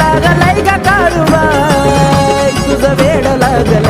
लागलाय का काळू बाय तुझं वेड लागला